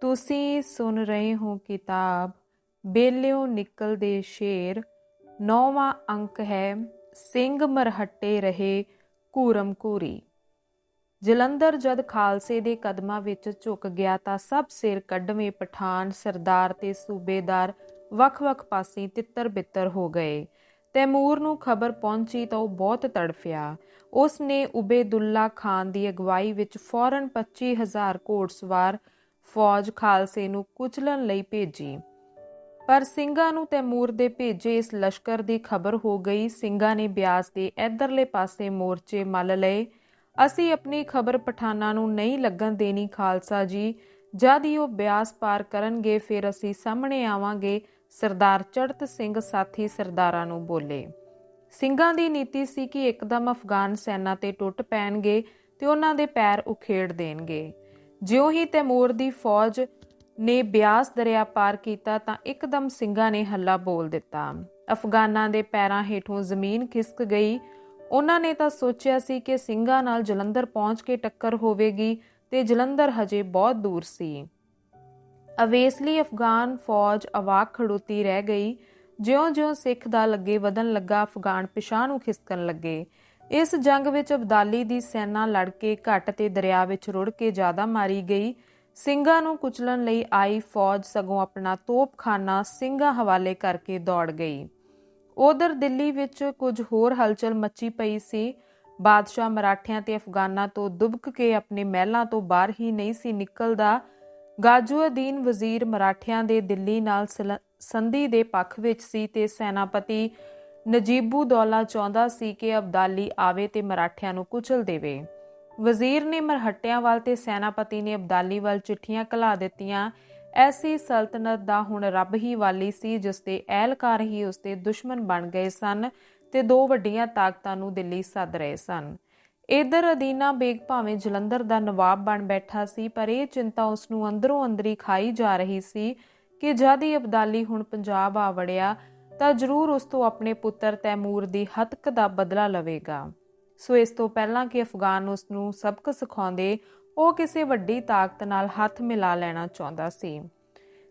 ਤੁਸੀਂ ਸੁਣ ਰਹੇ ਹੋ ਕਿਤਾਬ, ਬੇਲਿਓ ਨਿਕਲਦੇ ਸ਼ੇਰ, ਨੌਵਾਂ ਅੰਕ ਹੈ, ਸਿੰਘ ਮਰਹੱਟੇ ਰਹੇ ਕੂਰਮ ਕੂਰੀ ਜਲੰਧਰ ਜਦ ਖਾਲਸੇ ਦੇ ਕਦਮਾਂ ਵਿੱਚ ਝੁਕ ਗਿਆ ਤਾਂ ਸਭ ਸਿਰ ਕੱਢਵੇਂ ਪਠਾਨ ਸਰਦਾਰ ਤੇ ਸੂਬੇਦਾਰ ਵੱਖ-ਵੱਖ ਪਾਸੇ ਤਿੱਤਰ-ਬਿੱਤਰ ਹੋ ਗਏ। ਤੈਮੂਰ ਨੂੰ ਖਬਰ ਪਹੁੰਚੀ ਤਾਂ ਉਹ ਬਹੁਤ ਤੜਫਿਆ। ਉਸ ਨੇ ਉਬੇਦੁੱਲਾ ਖਾਨ ਦੀ ਅਗਵਾਈ ਵਿੱਚ ਫੌਰਨ 25000 ਘੋੜਸਵਾਰ ਫੌਜ ਖਾਲਸੇ ਨੂੰ ਕੁਚਲਣ ਲਈ ਭੇਜੀ। ਪਰ ਸਿੰਘਾਂ ਨੂੰ ਤੈਮੂਰ ਦੇ ਭੇਜੇ ਇਸ ਲਸ਼ਕਰ ਦੀ ਖਬਰ ਹੋ ਗਈ। ਸਿੰਘਾਂ ਨੇ ਬਿਆਸ ਦੇ ਇਧਰਲੇ ਪਾਸੇ ਮੋਰਚੇ ਮੱਲ ਲਏ। ਅਸੀਂ ਆਪਣੀ ਖਬਰ ਪਠਾਨਾਂ ਨੂੰ ਨਹੀਂ ਲੱਗਣ ਦੇਣੀ ਖਾਲਸਾ ਜੀ। ਜਦ ਹੀ ਉਹ ਬਿਆਸ ਪਾਰ ਕਰਨਗੇ, ਫਿਰ ਅਸੀਂ ਸਾਹਮਣੇ ਆਵਾਂਗੇ। ਸਰਦਾਰ ਚੜਤ ਸਿੰਘ ਸਾਥੀ ਸਰਦਾਰਾਂ ਨੂੰ ਬੋਲੇ। ਸਿੰਘਾਂ ਦੀ ਨੀਤੀ ਸੀ ਕਿ ਇੱਕਦਮ ਅਫਗਾਨ ਸੈਨਾ ਤੇ ਟੁੱਟ ਪੈਣਗੇ ਤੇ ਉਹਨਾਂ ਦੇ ਪੈਰ ਉਖੇੜ ਦੇਣਗੇ। ਜਿਉਂ ਹੀ ਤੈਮੂਰ ਦੀ ਫੌਜ ਨੇ ਬਿਆਸ ਦਰਿਆ ਪਾਰ ਕੀਤਾ ਤਾਂ ਇੱਕਦਮ ਸਿੰਘਾਂ ਨੇ ਹੱਲਾ ਬੋਲ ਦਿੱਤਾ। ਅਫਗਾਨਾਂ ਦੇ ਪੈਰਾਂ ਹੇਠੋਂ ਜ਼ਮੀਨ ਖਿਸਕ ਗਈ। ਉਹਨਾਂ ਨੇ ਤਾਂ ਸੋਚਿਆ ਸੀ ਕਿ ਸਿੰਘਾਂ ਨਾਲ ਜਲੰਧਰ ਪਹੁੰਚ ਕੇ ਟੱਕਰ ਹੋਵੇਗੀ ਤੇ ਜਲੰਧਰ ਹਜੇ ਬਹੁਤ ਦੂਰ ਸੀ। ਅਵੇਸਲੀ ਅਫਗਾਨ ਫੌਜ ਅਵਾਕ ਖੜੋਤੀ ਰਹਿ ਗਈ। ਜਿਉਂ-ਜਿਉਂ ਸਿੱਖ ਦਾ ਲੱਗੇ ਵਧਣ ਲੱਗਾ, ਅਫਗਾਨ ਪਿਛਾਂ ਨੂੰ ਖਿਸਕਣ ਲੱਗੇ। ਇਸ ਜੰਗ ਵਿੱਚ ਅਬਦਾਲੀ ਦੀ ਸੈਨਾ ਲੜ ਕੇ ਘੱਟ ਤੇ ਦਰਿਆ ਵਿੱਚ ਰੁੜ ਕੇ ਜ਼ਿਆਦਾ ਮਾਰੀ ਗਈ। ਸਿੰਘਾਂ ਨੂੰ ਕੁਚਲਣ ਲਈ ਆਈ ਫੌਜ ਸਗੋਂ ਆਪਣਾ ਤੋਪਖਾਨਾ ਸਿੰਘਾਂ ਹਵਾਲੇ ਕਰਕੇ ਦੌੜ ਗਈ। ਉਧਰ ਦਿੱਲੀ ਵਿੱਚ ਕੁਝ ਹੋਰ ਹਲਚਲ ਮੱਚੀ ਪਈ ਸੀ। ਬਾਦਸ਼ਾਹ ਮਰਾਠਿਆਂ ਤੇ ਅਫਗਾਨਾਂ ਤੋਂ ਦੁਬਕ ਕੇ ਆਪਣੇ ਮਹਿਲਾਂ ਤੋਂ ਬਾਹਰ ਹੀ ਨਹੀਂ ਸੀ ਨਿਕਲਦਾ। ਗਾਜੂਅਦੀਨ ਵਜ਼ੀਰ ਮਰਾਠਿਆਂ ਦੇ ਦਿੱਲੀ ਨਾਲ ਸੰਧੀ ਦੇ ਪੱਖ ਵਿੱਚ ਸੀ ਤੇ ਸੈਨਾਪਤੀ ਨਜੀਬੂ ਦੌਲਾ ਚਾਹੁੰਦਾ ਸੀ ਕਿ ਅਬਦਾਲੀ ਆਵੇ ਤੇ ਮਰਾਠਿਆਂ ਨੂੰ ਕੁਚਲ ਦੇਵੇ। ਵਜ਼ੀਰ ਨੇ ਮਰਹੱਟਿਆਂ ਵੱਲ ਤੇ ਸੈਨਾਪਤੀ ਨੇ ਅਬਦਾਲੀ ਵੱਲ ਚਿੱਠੀਆਂ ਕਲਾ ਦਿੱਤੀਆਂ। ਐਸੀ ਸਲਤਨਤ ਦਾ ਹੁਣ ਰੱਬ ਹੀ ਵਾਲੀ ਸੀ, ਜਿਸ ਦੇ ਐਲਕਾਰ ਹੀ ਉਸ ਦੇ ਦੁਸ਼ਮਣ ਬਣ ਗਏ ਸਨ ਤੇ ਦੋ ਵੱਡੀਆਂ ਤਾਕਤਾਂ ਨੂੰ ਦਿੱਲੀ ਸੱਦ ਰਹੇ ਸਨ। ਇਧਰ ਅਦੀਨਾ ਬੇਗ ਭਾਵੇਂ ਜਲੰਧਰ ਦਾ ਨਵਾਬ ਬਣ ਬੈਠਾ ਸੀ, ਪਰ ਇਹ ਚਿੰਤਾ ਉਸ ਨੂੰ ਅੰਦਰੋਂ ਅੰਦਰੀ ਖਾਈ ਜਾ ਰਹੀ ਸੀ ਕਿ ਜਦ ਹੀ ਅਬਦਾਲੀ ਹੁਣ ਪੰਜਾਬ ਆ ਵੜਿਆ ਤਾਂ ਜ਼ਰੂਰ ਉਸ ਤੋਂ ਆਪਣੇ ਪੁੱਤਰ ਤੈਮੂਰ ਦੀ ਹਤਕ ਦਾ ਬਦਲਾ ਲਵੇਗਾ। ਸੋ ਇਸ ਤੋਂ ਪਹਿਲਾਂ ਕਿ ਅਫਗਾਨ ਉਸ ਨੂੰ ਸਬਕ ਸਿਖਾਉਂਦੇ, ਉਹ ਕਿਸੇ ਵੱਡੀ ਤਾਕਤ ਨਾਲ ਹੱਥ ਮਿਲਾ ਲੈਣਾ ਚਾਹੁੰਦਾ ਸੀ।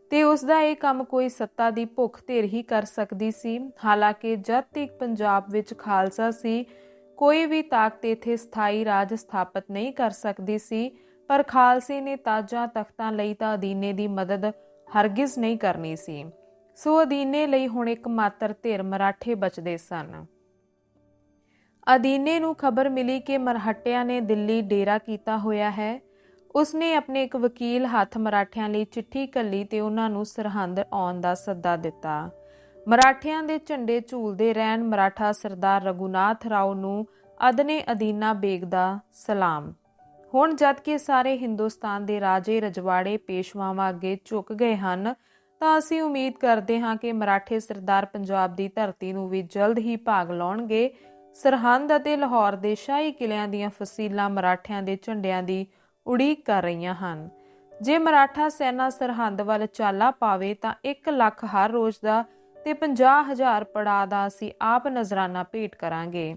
ਤੇ ਉਸ ਦਾ ਇਹ ਕੰਮ ਕੋਈ ਸੱਤਾ ਦੀ ਭੁੱਖ ਧੇਰ ਹੀ ਕਰ ਸਕਦੀ ਸੀ। ਹਾਲਾਂਕਿ ਜਦ ਤੱਕ ਪੰਜਾਬ ਵਿੱਚ ਖਾਲਸਾ ਸੀ, ਕੋਈ ਵੀ ਤਾਕਤ ਇੱਥੇ ਸਥਾਈ ਰਾਜ ਸਥਾਪਿਤ ਨਹੀਂ ਕਰ ਸਕਦੀ ਸੀ, ਪਰ ਖਾਲਸੇ ਨੇ ਤਾਜਾਂ ਤਖਤਾਂ ਲਈ ਤਾਂ ਅਦੀਨੇ ਦੀ ਮਦਦ ਹਰਗਿਜ਼ ਨਹੀਂ ਕਰਨੀ ਸੀ। ਸੋ ਅਦੀਨੇ ਲਈ ਹੁਣ ਇੱਕ ਮਾਤਰ ਧਿਰ ਮਰਾਠੇ ਬਚਦੇ ਸਨ। ਅਦੀਨੇ ਨੂੰ ਖਬਰ ਮਿਲੀ ਕਿ ਮਰਹੱਟਿਆਂ ਨੇ ਦਿੱਲੀ ਡੇਰਾ ਕੀਤਾ ਹੋਇਆ ਹੈ। ਉਸਨੇ ਆਪਣੇ ਇੱਕ ਵਕੀਲ ਹੱਥ ਮਰਾਠਿਆਂ ਲਈ ਚਿੱਠੀ ਕੱਲੀ ਤੇ ਉਹਨਾਂ ਨੂੰ ਸਰਹੰਦ ਆਉਣ ਦਾ ਸੱਦਾ ਦਿੱਤਾ। ਮਰਾਠਿਆਂ ਦੇ ਝੰਡੇ ਝੂਲਦੇ ਰਹਿਣ ਮਰਾਠਾ ਸਰਦਾਰ ਰਗੂਨਾਥ ਰਾਓ ਨੂੰ ਅਦਨੇ ਅਦੀਨਾ ਬੇਗ ਦਾ ਸਲਾਮ। ਹੁਣ ਜਦ ਕਿ ਸਾਰੇ ਹਿੰਦੁਸਤਾਨ ਦੇ ਰਾਜੇ ਰਜਵਾੜੇ ਪੇਸ਼ਵਾਵਾਂ ਅੱਗੇ ਝੁਕ ਗਏ ਹਨ ਤਾਂ ਅਸੀਂ ਉਮੀਦ ਕਰਦੇ ਹਾਂ ਕਿ ਮਰਾਠੇ ਸਰਦਾਰ ਪੰਜਾਬ ਦੀ ਧਰਤੀ ਨੂੰ ਵੀ ਜਲਦ ਹੀ ਭਾਗ ਲਾਉਣਗੇ। ਸਰਹੰਦ ਅਤੇ ਲਾਹੌਰ ਦੇ ਸ਼ਾਹੀ ਕਿਲਿਆਂ ਦੀਆਂ ਫਸੀਲਾਂ ਮਰਾਠਿਆਂ ਦੇ ਝੰਡਿਆਂ ਦੀ ਉਡੀਕ ਕਰ ਰਹੀਆਂ ਹਨ। ਜੇ ਮਰਾਠਾ ਸੈਨਾ ਸਰਹੰਦ ਵੱਲ ਚਾਲਾ ਪਾਵੇ ਤਾਂ 1 ਲੱਖ ਹਰ ਰੋਜ਼ ਦਾ ਤੇ 50000 ਪੜਾ ਦਾ ਅਸੀਂ ਆਪ ਨਜ਼ਰਾਨਾ ਭੇਟ ਕਰਾਂਗੇ।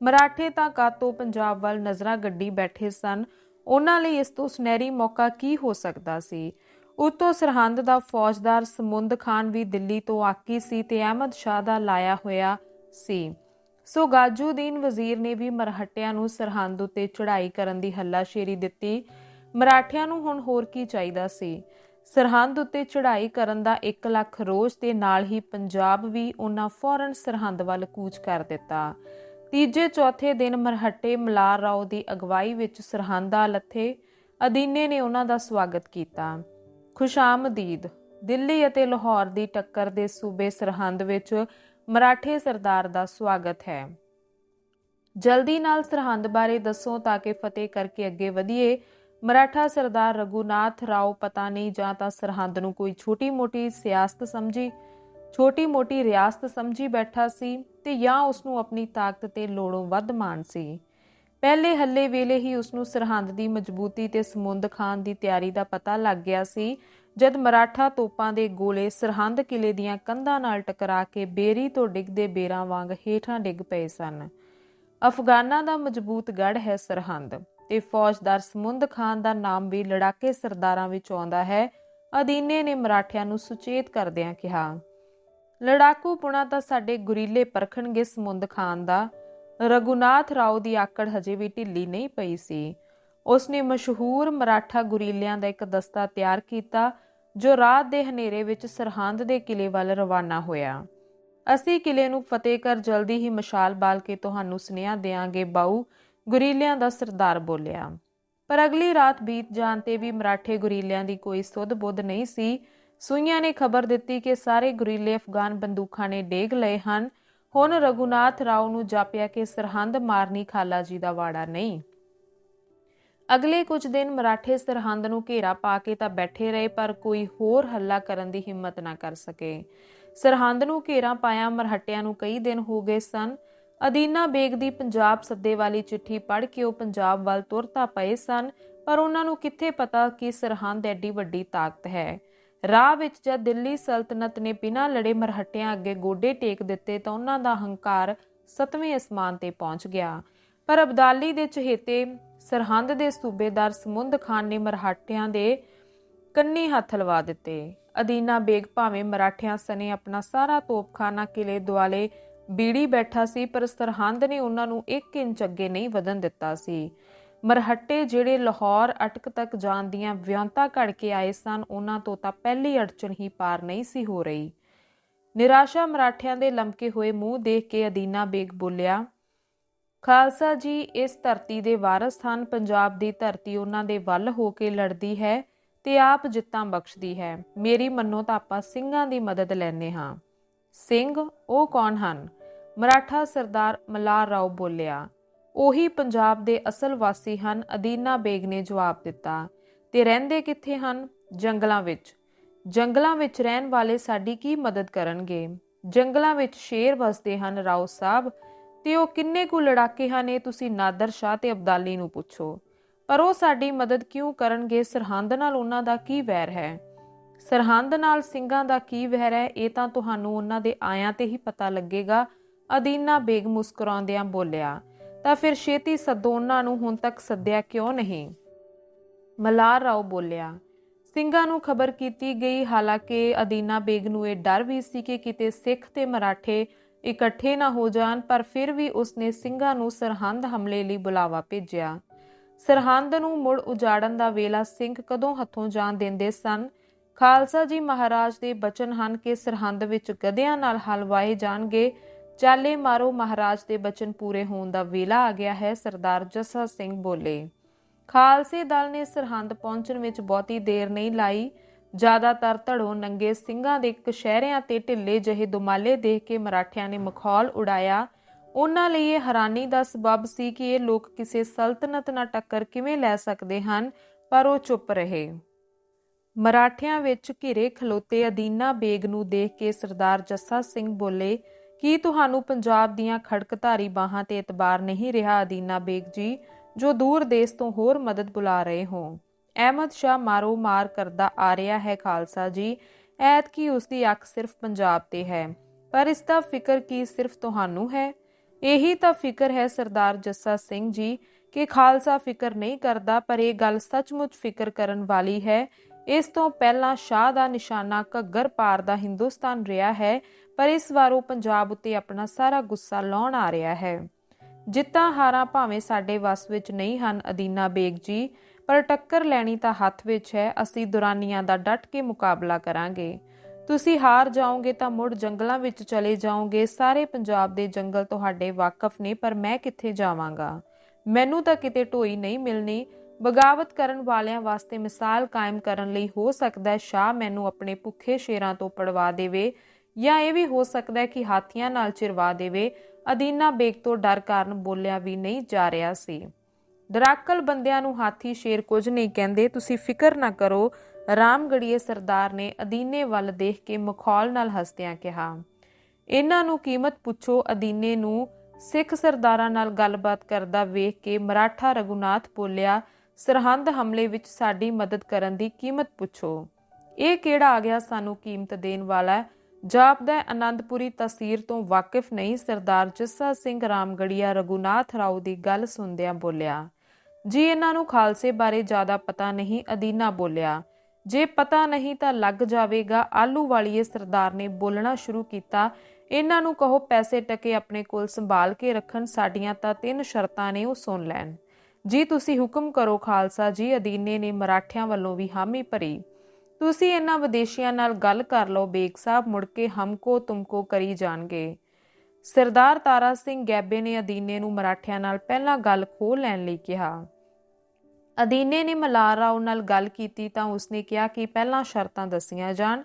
ਮਰਾਠੇ ਤਾਂ ਕਾਤੋਂ ਪੰਜਾਬ ਵੱਲ ਨਜ਼ਰਾਂ ਗੱਡੀ ਬੈਠੇ ਸਨ, ਉਹਨਾਂ ਲਈ ਇਸ ਤੋਂ ਸੁਨਹਿਰੀ ਮੌਕਾ ਕੀ ਹੋ ਸਕਦਾ ਸੀ? ਉਤੋਂ ਸਰਹੰਦ ਦਾ ਫੌਜਦਾਰ ਸਮੁੰਦ ਖਾਨ ਵੀ ਦਿੱਲੀ ਤੋਂ ਆਕੀ ਸੀ ਤੇ ਅਹਿਮਦ ਸ਼ਾਹ ਦਾ ਲਾਇਆ ਹੋਇਆ ਸੀ। ਸੋ ਗਾਜੂਦੀਨ ਵਜ਼ੀਰ ਨੇ ਵੀ ਮਰਹੱਟਿਆਂ ਨੂੰ ਸਰਹੰਦ ਉਤੇ ਚੜ੍ਹਾਈ ਕਰਨ ਦੀ ਹੱਲਾਸ਼ੇਰੀ ਦਿੱਤੀ। ਮਰਾਠਿਆਂ ਨੂੰ ਹੁਣ ਹੋਰ ਕੀ ਚਾਹੀਦਾ ਸੀ? ਸਰਹੰਦ ਉੱਤੇ ਚੜ੍ਹਾਈ ਕਰਨ ਦਾ 1 ਲੱਖ ਰੋਜ਼ ਤੇ ਨਾਲ ਹੀ ਪੰਜਾਬ ਵੀ ਉਹਨਾਂ ਫੌਰਨ ਸਰਹੰਦ ਵੱਲ ਕੂਚ ਕਰ ਦਿੱਤਾ। ਤੀਜੇ ਚੌਥੇ ਦਿਨ ਮਰਹੱਟੇ ਮਲਾਰ ਰਾਓ ਦੀ ਅਗਵਾਈ ਵਿੱਚ ਸਰਹੰਦ ਸਰਹੰਦਾ ਲੱਥੇ ਅਦੀਨੇ ਨੇ ਉਹਨਾਂ ਦਾ ਸਵਾਗਤ ਕੀਤਾ। ਖੁਸ਼ਾਮਦੀਦ, ਦਿੱਲੀ ਅਤੇ ਲਾਹੌਰ ਦੀ ਟੱਕਰ ਦੇ ਸੂਬੇ ਸਰਹੰਦ ਵਿੱਚ ਮਰਾਠੇ ਸਰਦਾਰ ਦਾ ਸਵਾਗਤ ਹੈ। ਜਲਦੀ ਨਾਲ ਸਰਹੰਦ ਬਾਰੇ ਦੱਸੋ ਤਾਂ ਕਿ ਫਤਿਹ ਕਰਕੇ ਅੱਗੇ ਵਧੀਏ। ਮਰਾਠਾ ਸਰਦਾਰ ਰਗੂਨਾਥ ਰਾਓ ਪਤਾ ਨਹੀਂ ਜਾਂ ਤਾਂ ਸਰਹੰਦ ਨੂੰ ਕੋਈ ਛੋਟੀ-ਮੋਟੀ ਸਿਆਸਤ ਸਮਝੀ, ਛੋਟੀ-ਮੋਟੀ ਰਿਆਸਤ ਸਮਝੀ ਬੈਠਾ ਸੀ ਤੇ ਜਾਂ ਉਸ ਨੂੰ ਆਪਣੀ ਤਾਕਤ ਤੇ ਲੋੜੋਂ ਵੱਧ ਮਾਣ ਸੀ। ਪਹਿਲੇ ਹੱਲੇ ਵੇਲੇ ਹੀ ਉਸ ਨੂੰ ਸਰਹੰਦ ਦੀ ਮਜ਼ਬੂਤੀ ਤੇ ਸਮੁੰਦ ਖਾਨ ਦੀ ਤਿਆਰੀ ਦਾ ਪਤਾ ਲੱਗ ਗਿਆ ਸੀ, ਜਦ ਮਰਾਠਾ ਤੋਪਾਂ ਦੇ ਗੋਲੇ ਸਰਹੰਦ ਕਿਲੇ ਦੀਆਂ ਕੰਧਾਂ ਨਾਲ ਟਕਰਾ ਕੇ ਬੇਰੀ ਤੋਂ ਡਿੱਗਦੇ ਬੇਰਾਂ ਵਾਂਗ ਹੇਠਾਂ ਡਿੱਗ ਪਏ ਸਨ। ਅਫਗਾਨਾਂ ਦਾ ਮਜ਼ਬੂਤ ਗੜ ਹੈ ਸਰਹੰਦ ਤੇ ਫੌਜਦਾਰ ਸਮੁੰਦ ਖਾਨ ਦਾ ਨਾਮ ਵੀ ਲੜਾਕੇ ਸਰਦਾਰਾਂ ਵਿੱਚ ਆਉਂਦਾ ਹੈ ਅਦੀਨੇ ਨੇ ਮਰਾਠਿਆਂ ਨੂੰ ਸੁਚੇਤ ਕਰਦਿਆਂ ਕਿਹਾ। ਲੜਾਕੂ ਪੁਣਾ ਤਾਂ ਸਾਡੇ ਗੁਰੀਲੇ ਪਰਖਣਗੇ ਸਮੁੰਦ ਖਾਨ ਦਾ ਰਗੁਨਾਥ ਰਾਓ ਦੀ ਆਕੜ ਹਜੇ ਵੀ ਢਿੱਲੀ ਨਹੀਂ ਪਈ ਸੀ। ਉਸਨੇ ਮਸ਼ਹੂਰ ਮਰਾਠਾ ਗੁਰੀਲਿਆਂ ਦਾ ਇੱਕ ਦਸਤਾ ਤਿਆਰ ਕੀਤਾ, ਜੋ ਰਾਤ ਦੇ ਹਨੇਰੇ ਵਿੱਚ ਸਰਹੰਦ ਦੇ ਕਿਲੇ ਵੱਲ ਰਵਾਨਾ ਹੋਇਆ। ਅਸੀਂ ਕਿਲੇ ਨੂੰ ਫਤਿਹ ਕਰ ਜਲਦੀ ਹੀ ਮਸ਼ਾਲ ਬਾਲ ਕੇ ਤੁਹਾਨੂੰ ਸੁਨੇਹਾ ਦੇਾਂਗੇ ਬਾਊ, ਗੁਰੀਲਿਆਂ ਦਾ ਸਰਦਾਰ ਬੋਲਿਆ। ਪਰ ਅਗਲੀ ਰਾਤ ਬੀਤ ਜਾਣ ਤੇ ਵੀ ਮਰਾਠੇ ਗੁਰੀਲਿਆਂ ਦੀ ਕੋਈ ਸੁੱਧ ਬੁੱਧ ਨਹੀਂ ਸੀ। ਸੂਈਆਂ ਨੇ ਖਬਰ ਦਿੱਤੀ ਕਿ ਸਾਰੇ ਗੁਰੀਲੇ ਅਫਗਾਨ ਬੰਦੂਕਾਂ ਨੇ ਡੇਗ ਲਏ ਹਨ। ਹੁਣ ਰਗੁਨਾਥ ਰਾਓ ਨੂੰ ਜਾਪਿਆ ਕਿ ਸਰਹੰਦ ਮਾਰਨੀ ਖਾਲਾ ਜੀ ਦਾ ਵਾੜਾ ਨਹੀਂ। ਅਗਲੇ ਕੁਝ ਦਿਨ ਮਰਾਠੇ ਸਰਹੰਦ ਨੂੰ ਘੇਰਾ ਪਾ ਕੇ ਤਾਂ ਬੈਠੇ ਰਹੇ, ਪਰ ਕੋਈ ਹੋਰ ਹੱਲਾ ਕਰਨ ਦੀ ਹਿੰਮਤ ਨਾ ਕਰ ਸਕੇ। ਸਰਹੰਦ ਨੂੰ ਘੇਰਾ ਪਾਇਆ, ਮਰਹਟਿਆਂ ਨੂੰ ਕਈ ਦਿਨ ਹੋ ਗਏ ਸਨ। ਅਦੀਨਾ ਬੇਗ ਦੀ ਪੰਜਾਬ ਸੱਦੇ ਵਾਲੀ ਚਿੱਠੀ ਪੜ੍ਹ ਕੇ ਉਹ ਪੰਜਾਬ ਵੱਲ ਤੁਰਤਾ ਪਏ ਸਨ, ਪਰ ਉਹਨਾਂ ਨੂੰ ਕਿੱਥੇ ਪਤਾ ਕਿ ਸਰਹੰਦ ਐਡੀ ਵੱਡੀ ਤਾਕਤ ਹੈ। ਰਾਹ ਵਿੱਚ ਜਦ ਦਿੱਲੀ ਸਲਤਨਤ ਨੇ ਬਿਨਾਂ ਲੜੇ ਮਰਹਟਿਆਂ ਅੱਗੇ ਗੋਡੇ ਟੇਕ ਦਿੱਤੇ ਤਾਂ ਉਹਨਾਂ ਦਾ ਹੰਕਾਰ ਸਤਵੇਂ ਅਸਮਾਨ ਤੇ ਪਹੁੰਚ ਗਿਆ। ਪਰ ਅਬਦਾਲੀ ਦੇ ਚਹੇਤੇ ਸਰਹੰਦ ਦੇ ਸੂਬੇਦਾਰ ਸਮੁੰਦ ਖਾਨ ਨੇ ਮਰਹਟਿਆਂ ਦੇ ਕੰਨੀ ਹੱਥ ਲਵਾ ਦਿੱਤੇ। ਅਦੀਨਾ ਬੇਗ ਭਾਵੇਂ ਮਰਾਠਿਆਂ ਸਨੇ ਆਪਣਾ ਸਾਰਾ ਤੋਪਖਾਨਾ ਕਿਲੇ ਦੁਆਲੇ ਬੀੜੀ ਬੈਠਾ ਸੀ, ਪਰ ਸਰਹੰਦ ਨੇ ਉਹਨਾਂ ਨੂੰ 1 ਇੰਚ ਅੱਗੇ ਨਹੀਂ ਵਧਣ ਦਿੱਤਾ ਸੀ। ਮਰਹੱਟੇ ਜਿਹੜੇ ਲਾਹੌਰ ਅਟਕ ਤੱਕ ਜਾਣ ਦੀਆਂ ਵਿਉਂਤਾਂ ਘੜ ਕੇ ਆਏ ਸਨ, ਉਹਨਾਂ ਤੋਂ ਤਾਂ ਪਹਿਲੀ ਅੜਚਣ ਹੀ ਪਾਰ ਨਹੀਂ ਸੀ ਹੋ ਰਹੀ। ਨਿਰਾਸ਼ਾ ਮਰਾਠਿਆਂ ਦੇ ਲਮਕੇ ਹੋਏ ਮੂੰਹ ਦੇਖ ਕੇ ਅਦੀਨਾ ਬੇਗ ਬੋਲਿਆ, ਖਾਲਸਾ ਜੀ, ਇਸ ਧਰਤੀ ਦੇ ਵਾਰਸ ਹਨ। ਪੰਜਾਬ ਦੀ ਧਰਤੀ ਉਹਨਾਂ ਦੇ ਵੱਲ ਹੋ ਕੇ ਲੜਦੀ ਹੈ ਤੇ ਆਪ ਜਿੱਤਾਂ ਬਖਸ਼ਦੀ ਹੈ। ਮੇਰੀ ਮੰਨੋ ਤਾਂ ਆਪਾਂ ਸਿੰਘਾਂ ਦੀ ਮਦਦ ਲੈਣੇ ਹਾਂ। ਸਿੰਘ, ਉਹ ਕੌਣ ਹਨ? ਮਰਾਠਾ ਸਰਦਾਰ ਮਲਾਰ ਰਾਓ ਬੋਲਿਆ ਉਹੀ ਪੰਜਾਬ ਦੇ ਅਸਲ ਵਾਸੀ ਹਨ, ਅਦੀਨਾ ਬੇਗ ਨੇ ਜਵਾਬ ਦਿੱਤਾ। ਤੇ ਰਹਿੰਦੇ ਕਿੱਥੇ ਹਨ? ਜੰਗਲਾਂ ਵਿੱਚ। ਜੰਗਲਾਂ ਵਿੱਚ ਰਹਿਣ ਵਾਲੇ ਸਾਡੀ ਕੀ ਮਦਦ ਕਰਨਗੇ? ਜੰਗਲਾਂ ਵਿੱਚ ਸ਼ੇਰ ਵਸਦੇ ਹਨ, ਰਾਓ ਸਾਹਿਬ। ਤੇ ਉਹ ਕਿੰਨੇ ਕੁ ਲੜਾਕੇ ਹਨ, ਇਹ ਤੁਸੀਂ ਨਾਦਰ ਸ਼ਾਹ ਤੇ ਅਬਦਾਲੀ ਨੂੰ ਪੁੱਛੋ। ਪਰ ਉਹ ਸਾਡੀ ਮਦਦ ਕਿਉਂ ਕਰਨਗੇ? ਸਰਹੰਦ ਨਾਲ ਉਹਨਾਂ ਦਾ ਕੀ ਵੈਰ ਹੈ? ਸਰਹੰਦ ਨਾਲ ਸਿੰਘਾਂ ਦਾ ਕੀ ਵੈਰ ਹੈ? ਇਹ ਤਾਂ ਤੁਹਾਨੂੰ ਉਹਨਾਂ ਦੇ ਆਇਆਂ ਤੇ ਹੀ ਪਤਾ ਲੱਗੇਗਾ। ਅਦੀਨਾ ਬੇਗ ਮੁਸਕਰਾਉਂਦਿਆਂ ਬੋਲਿਆ ਤਾਂ ਫਿਰ ਛੇਤੀ ਸੱਦੋ ਉਹਨਾਂ ਨੂੰ ਹੁਣ ਤੱਕ ਸੱਦਿਆ ਕਿਉਂ ਨਹੀਂ? ਮਲਾਰ ਰਾਓ ਬੋਲਿਆ, ਸਿੰਘਾਂ ਨੂੰ ਖਬਰ ਕੀਤੀ ਗਈ, ਹਾਲਾਂਕਿ ਅਦੀਨਾ ਬੇਗ ਨੂੰ ਇਹ ਡਰ ਵੀ ਸੀ ਕਿ ਕਿਤੇ ਸਿੱਖ ਤੇ ਮਰਾਠੇ ਇਕੱਠੇ ਨਾ ਹੋ ਜਾਣ, ਪਰ ਫਿਰ ਵੀ ਉਸਨੇ ਸਿੰਘਾਂ ਨੂੰ ਸਰਹੰਦ ਹਮਲੇ ਲਈ ਬੁਲਾਵਾ ਭੇਜਿਆ। ਸਰਹੰਦ ਨੂੰ ਮੁੜ ਉਜਾੜਨ ਦਾ ਵੇਲਾ ਸਿੰਘ ਕਦੋਂ ਹੱਥੋਂ ਜਾਣ ਦਿੰਦੇ ਸਨ? ਖਾਲਸਾ ਜੀ ਮਹਾਰਾਜ ਦੇ ਬਚਨ ਹਨ ਕਿ ਸਰਹੰਦ ਵਿੱਚ ਗਧਿਆਂ ਨਾਲ ਹਲਵਾਏ ਜਾਣਗੇ ਚਾਲੇ ਮਾਰੋ ਮਹਾਰਾਜ ਦੇ ਬਚਨ ਪੂਰੇ ਹੋਣ ਦਾ ਵੇਲਾ ਆ ਗਿਆ ਹੈ, ਸਰਦਾਰ ਜੱਸਾ ਸਿੰਘ ਬੋਲੇ। ਖਾਲਸੇ ਦਲ ਨੇ ਸਰਹੰਦ ਪਹੁੰਚਣ ਵਿੱਚ ਬਹੁਤੀ ਦੇਰ ਨਹੀਂ ਲਾਈ। ਜ਼ਿਆਦਾਤਰ ਧੜੋਂ ਨੰਗੇ ਸਿੰਘਾਂ ਦੇ ਕਸ਼ਹਿਰਿਆਂ ਤੇ ਢਿੱਲੇ ਜਿਹੇ ਦੁਮਾਲੇ ਦੇਖ ਕੇ ਮਰਾਠਿਆਂ ਨੇ ਮਖੌਲ ਉਡਾਇਆ। ਉਹਨਾਂ ਲਈ ਇਹ ਹੈਰਾਨੀ ਦਾ ਸਬਬ ਸੀ ਕਿ ਇਹ ਲੋਕ ਕਿਸੇ ਸਲਤਨਤ ਨਾਲ ਟੱਕਰ ਕਿਵੇਂ ਲੈ ਸਕਦੇ ਹਨ, ਪਰ ਉਹ ਚੁੱਪ ਰਹੇ। ਮਰਾਠਿਆਂ ਵਿੱਚ ਘਿਰੇ ਖਲੋਤੇ ਅਦੀਨਾ ਬੇਗ ਨੂੰ ਦੇਖ ਕੇ ਸਰਦਾਰ ਜੱਸਾ ਸਿੰਘ ਬੋਲੇ ਕੀ ਤੁਹਾਨੂੰ ਪੰਜਾਬ ਦੀਆਂ ਖੜਕਧਾਰੀ ਬਾਹਾਂ ਤੇ ਇਤਬਾਰ ਨਹੀਂ ਰਿਹਾ, ਅਦੀਨਾ ਬੇਗ ਜੀ, ਜੋ ਦੂਰ ਦੇਸ਼ ਤੋਂ ਹੋਰ ਮਦਦ ਬੁਲਾ ਰਹੇ ਹੋ? ਅਹਿਮਦ ਸ਼ਾਹ ਮਾਰੋ ਮਾਰ ਕਰਦਾ ਆ ਰਿਹਾ ਹੈ ਖਾਲਸਾ ਜੀ। ਐਤ ਕੀ ਉਸ ਦੀ ਅੱਖ ਸਿਰਫ ਪੰਜਾਬ ਤੇ ਹੈ। ਪਰ ਇਸ ਦਾ ਫਿਕਰ ਕੀ ਸਿਰਫ ਤੁਹਾਨੂੰ ਹੈ? ਇਹੀ ਤਾਂ ਫਿਕਰ ਹੈ ਸਰਦਾਰ ਜੱਸਾ ਸਿੰਘ ਜੀ ਕਿ ਖਾਲਸਾ ਫਿਕਰ ਨਹੀਂ ਕਰਦਾ, ਪਰ ਇਹ ਗੱਲ ਸੱਚਮੁੱਚ ਫਿਕਰ ਕਰਨ ਵਾਲੀ ਹੈ। ਇਸ ਤੋਂ ਪਹਿਲਾਂ ਸ਼ਾਹ ਦਾ ਨਿਸ਼ਾਨਾ ਘੱਗਰ ਪਾਰ ਦਾ ਹਿੰਦੁਸਤਾਨ ਰਿਹਾ ਹੈ। ਪਰ ਇਸ ਵਾਰ ਉਹ ਪੰਜਾਬ ਉੱਤੇ ਆਪਣਾ ਸਾਰਾ ਗੁੱਸਾ ਲਾਉਣ ਆ ਰਿਹਾ ਹੈ। ਜਿੱਤਾਂ ਹਾਰਾਂ ਭਾਵੇਂ ਸਾਡੇ ਵਸ ਵਿੱਚ ਨਹੀਂ ਹਨ, ਅਦੀਨਾ ਬੇਗ ਜੀ, ਪਰ ਟੱਕਰ ਲੈਣੀ ਤਾਂ ਹੱਥ ਵਿੱਚ ਹੈ, ਅਸੀਂ ਦੁਰਾਨੀਆਂ ਦਾ ਡਟ ਕੇ ਮੁਕਾਬਲਾ ਕਰਾਂਗੇ। ਤੁਸੀਂ ਹਾਰ ਜਾਓਗੇ ਤਾਂ ਮੁੜ ਜੰਗਲਾਂ ਵਿੱਚ ਚਲੇ ਜਾਓਗੇ, ਸਾਰੇ ਪੰਜਾਬ ਦੇ ਜੰਗਲ ਤੁਹਾਡੇ ਵਾਕਫ ਨੇ, ਪਰ ਮੈਂ ਕਿੱਥੇ ਜਾਵਾਂਗਾ? ਮੈਨੂੰ ਤਾਂ ਕਿਤੇ ਢੋਈ ਨਹੀਂ ਮਿਲਣੀ। ਬਗਾਵਤ ਕਰਨ ਵਾਲਿਆਂ ਵਾਸਤੇ ਮਿਸਾਲ ਕਾਇਮ ਕਰਨ ਲਈ ਹੋ ਸਕਦਾ ਹੈ, ਸ਼ਾਹ ਮੈਨੂੰ ਆਪਣੇ ਭੁੱਖੇ ਸ਼ੇਰਾਂ ਤੋਂ ਪੜਵਾ ਦੇਵੇ। ਜਾਂ ਇਹ ਵੀ ਹੋ ਸਕਦਾ ਹੈ ਕਿ ਹਾਥੀਆਂ ਨਾਲ ਚਿਰਵਾ ਦੇਵੇ। ਅਦੀਨਾ ਬੇਗ ਤੋਂ ਡਰ ਕਾਰਨ ਬੋਲਿਆ ਵੀ ਨਹੀਂ ਜਾ ਰਿਹਾ ਸੀ। ਡਰਾਕਲ ਬੰਦਿਆਂ ਨੂੰ ਹਾਥੀ ਸ਼ੇਰ ਕੁਝ ਨਹੀਂ ਕਹਿੰਦੇ। ਤੁਸੀਂ ਫਿਕਰ ਨਾ ਕਰੋ, ਰਾਮਗੜੀਏ ਸਰਦਾਰ ਨੇ ਅਦੀਨੇ ਵੱਲ ਦੇਖ ਕੇ ਮਖੌਲ ਨਾਲ ਹੱਸਦਿਆਂ ਕਿਹਾ। ਇਹਨਾਂ ਨੂੰ ਕੀਮਤ ਪੁੱਛੋ, ਅਦੀਨੇ ਨੂੰ ਸਿੱਖ ਸਰਦਾਰਾਂ ਨਾਲ ਗੱਲਬਾਤ ਕਰਦਾ ਵੇਖ ਕੇ ਮਰਾਠਾ ਰਗੁਨਾਥ ਬੋਲਿਆ, ਸਰਹੰਦ ਹਮਲੇ ਵਿੱਚ ਸਾਡੀ ਮਦਦ ਕਰਨ ਦੀ ਕੀਮਤ ਪੁੱਛੋ। ਇਹ ਕਿਹੜਾ ਆ ਗਿਆ ਸਾਨੂੰ ਕੀਮਤ ਦੇਣ ਵਾਲਾ ਜਾਪਦਾ ਆਨੰਦਪੁਰੀ ਤਸਵੀਰ ਤੋਂ ਵਾਕਿਫ ਨਹੀਂ, ਸਰਦਾਰ ਜੱਸਾ ਸਿੰਘ ਰਾਮਗੜੀਆ ਰਗੁਨਾਥ ਰਾਓ ਦੀ ਗੱਲ ਸੁਣਦਿਆਂ ਬੋਲਿਆ, ਜੀ ਇਹਨਾਂ ਨੂੰ ਖਾਲਸੇ ਬਾਰੇ ਜ਼ਿਆਦਾ ਪਤਾ ਨਹੀਂ, ਅਦੀਨਾ ਬੋਲਿਆ, ਜੇ ਪਤਾ ਨਹੀਂ ਤਾਂ ਲੱਗ ਜਾਵੇਗਾ, ਆਲੂ ਵਾਲੀਏ ਸਰਦਾਰ ਨੇ ਬੋਲਣਾ ਸ਼ੁਰੂ ਕੀਤਾ, ਇਹਨਾਂ ਨੂੰ ਕਹੋ ਪੈਸੇ ਟਕੇ ਆਪਣੇ ਕੋਲ ਸੰਭਾਲ ਕੇ ਰੱਖਣ, ਸਾਡੀਆਂ ਤਾਂ ਤਿੰਨ ਸ਼ਰਤਾਂ ਨੇ, ਉਹ ਸੁਣ ਲੈਣ, ਜੀ ਤੁਸੀਂ ਹੁਕਮ ਕਰੋ ਖਾਲਸਾ ਜੀ, ਅਦੀਨੇ ਨੇ ਮਰਾਠਿਆਂ ਵੱਲੋਂ ਵੀ ਹਾਮੀ ਭਰੀ ਤੁਸੀਂ ਇਹਨਾਂ ਵਿਦੇਸ਼ੀਆਂ ਨਾਲ ਗੱਲ ਕਰ ਲਓ, ਬੇਗ ਸਾਹਿਬ, ਮੁੜ ਕੇ ਹਮਕੋ ਤੁਮਕੋ ਕਰੀ ਜਾਣਗੇ। ਸਰਦਾਰ ਤਾਰਾ ਸਿੰਘ ਗੈਬੇ ਨੇ ਅਦੀਨੇ ਨੂੰ ਮਰਾਠਿਆਂ ਨਾਲ ਪਹਿਲਾਂ ਗੱਲ ਖੋਹ ਲੈਣ ਲਈ ਕਿਹਾ। ਅਦੀਨੇ ਨੇ ਮਲਾਰ ਰਾਓ ਨਾਲ ਗੱਲ ਕੀਤੀ ਤਾਂ ਉਸਨੇ ਕਿਹਾ ਕਿ ਪਹਿਲਾਂ ਸ਼ਰਤਾਂ ਦੱਸੀਆਂ ਜਾਣ।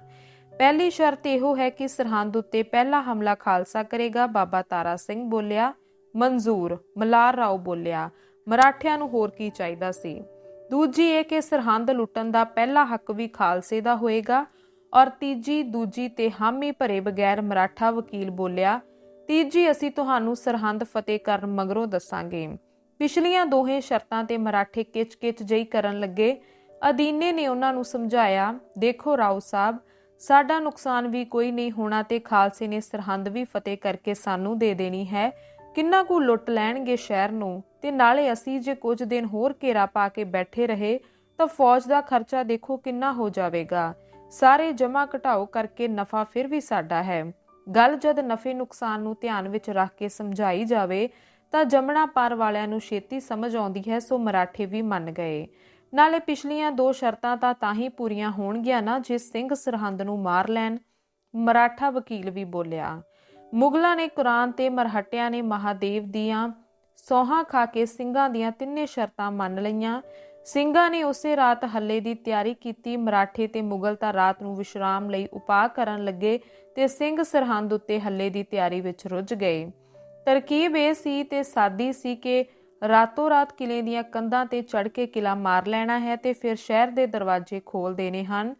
ਪਹਿਲੀ ਸ਼ਰਤ ਇਹੋ ਹੈ ਕਿ ਸਰਹੰਦ ਉੱਤੇ ਪਹਿਲਾ ਹਮਲਾ ਖਾਲਸਾ ਕਰੇਗਾ, ਬਾਬਾ ਤਾਰਾ ਸਿੰਘ ਬੋਲਿਆ। ਮਨਜ਼ੂਰ, ਮਲਾਰ ਰਾਓ ਬੋਲਿਆ। ਮਰਾਠਿਆਂ ਨੂੰ ਹੋਰ ਕੀ ਚਾਹੀਦਾ ਸੀ? ਦੂਜੀ ਇਹ ਕਿ ਸਰਹੰਦ ਲੁੱਟਣ ਦਾ ਪਹਿਲਾ ਹੱਕ ਵੀ ਖਾਲਸੇ ਦਾ ਹੋਏਗਾ ਔਰ ਤੀਜੀ, ਦੂਜੀ ਤੇ ਹਾਮੀ ਭਰੇ ਬਗੈਰ ਮਰਾਠਾ ਵਕੀਲ ਬੋਲਿਆ, ਤੀਜੀ ਅਸੀਂ ਤੁਹਾਨੂੰ ਸਰਹੰਦ ਫਤਿਹ ਕਰਨ ਮਗਰੋਂ ਦੱਸਾਂਗੇ। ਪਿਛਲੀਆਂ ਦੋਹੇ ਸ਼ਰਤਾਂ ਤੇ ਮਰਾਠੇ ਕਿਚ-ਕਿਚ ਜਈ ਕਰਨ ਲੱਗੇ। ਅਦੀਨੇ ਨੇ ਉਹਨਾਂ ਨੂੰ ਸਮਝਾਇਆ, ਦੇਖੋ ਰਾਓ ਸਾਹਿਬ, ਸਾਡਾ ਨੁਕਸਾਨ ਵੀ ਕੋਈ ਨਹੀਂ ਹੋਣਾ ਤੇ ਖਾਲਸੇ ਨੇ ਸਰਹੰਦ ਵੀ ਫਤਿਹ ਕਰਕੇ ਸਾਨੂੰ ਦੇ ਦੇਣੀ ਹੈ। ਕਿੰਨਾ ਕੁ ਲੁੱਟ ਲੈਣਗੇ ਸ਼ਹਿਰ ਨੂੰ? ਤੇ ਨਾਲੇ ਅਸੀਂ ਜੇ ਕੁਝ ਦਿਨ ਹੋਰ ਘੇਰਾ ਪਾ ਕੇ ਬੈਠੇ ਰਹੇ, ਤਾਂ ਫੌਜ ਦਾ ਖਰਚਾ ਦੇਖੋ ਕਿੰਨਾ ਹੋ ਜਾਵੇਗਾ। ਸਾਰੇ ਜਮਾ ਘਟਾਓ ਕਰਕੇ ਨਫਾ ਫਿਰ ਵੀ ਸਾਡਾ ਹੈ। ਗੱਲ ਜਦ ਨਫੇ ਨੁਕਸਾਨ ਨੂੰ ਧਿਆਨ ਵਿੱਚ ਰੱਖ ਕੇ ਸਮਝਾਈ ਜਾਵੇ, ਤਾਂ ਜਮਣਾ ਪਾਰ ਵਾਲਿਆਂ ਨੂੰ ਛੇਤੀ ਸਮਝ ਆਉਂਦੀ ਹੈ, ਸੋ ਮਰਾਠੇ ਵੀ ਮੰਨ ਗਏ। ਨਾਲੇ ਪਿਛਲੀਆਂ ਦੋ ਸ਼ਰਤਾਂ ਤਾਂ ਤਾਂ ਹੀ ਪੂਰੀਆਂ ਹੋਣਗੀਆਂ ਨਾ, ਜੇ ਸਿੰਘ ਸਰਹੰਦ ਨੂੰ ਮਾਰ ਲੈਣ, ਮਰਾਠਾ ਵਕੀਲ ਵੀ ਬੋਲਿਆ। ਮੁਗਲਾਂ ਨੇ ਕੁਰਾਨ ਤੇ ਮਰਹਟਿਆਂ ਨੇ ਮਹਾਦੇਵ ਦੀਆਂ ਸੌਹਾਂ ਖਾ ਕੇ ਸਿੰਘਾਂ ਦੀਆਂ ਤਿੰਨੇ ਸ਼ਰਤਾਂ ਮੰਨ ਲਈਆਂ। ਸਿੰਘਾਂ ਨੇ ਉਸੇ ਰਾਤ ਹੱਲੇ ਦੀ ਤਿਆਰੀ ਕੀਤੀ। ਮਰਾਠੇ ਤੇ ਮੁਗਲ ਤਾਂ ਰਾਤ ਨੂੰ ਵਿਸ਼ਰਾਮ ਲਈ ਉਪਾਅ ਕਰਨ ਲੱਗੇ ਤੇ ਸਿੰਘ ਸਰਹੰਦ ਉੱਤੇ ਹੱਲੇ ਦੀ ਤਿਆਰੀ ਵਿੱਚ ਰੁੱਝ ਗਏ। ਤਰਕੀਬ ਇਹ ਸੀ ਤੇ ਸਾਦੀ ਸੀ ਕਿ ਰਾਤੋਂ ਰਾਤ ਕਿਲੇ ਦੀਆਂ ਕੰਧਾਂ ਤੇ ਚੜ ਕੇ ਕਿਲਾ ਮਾਰ ਲੈਣਾ ਹੈ ਤੇ ਫਿਰ ਸ਼ਹਿਰ ਦੇ ਦਰਵਾਜ਼ੇ ਖੋਲ ਦੇਣੇ ਹਨ।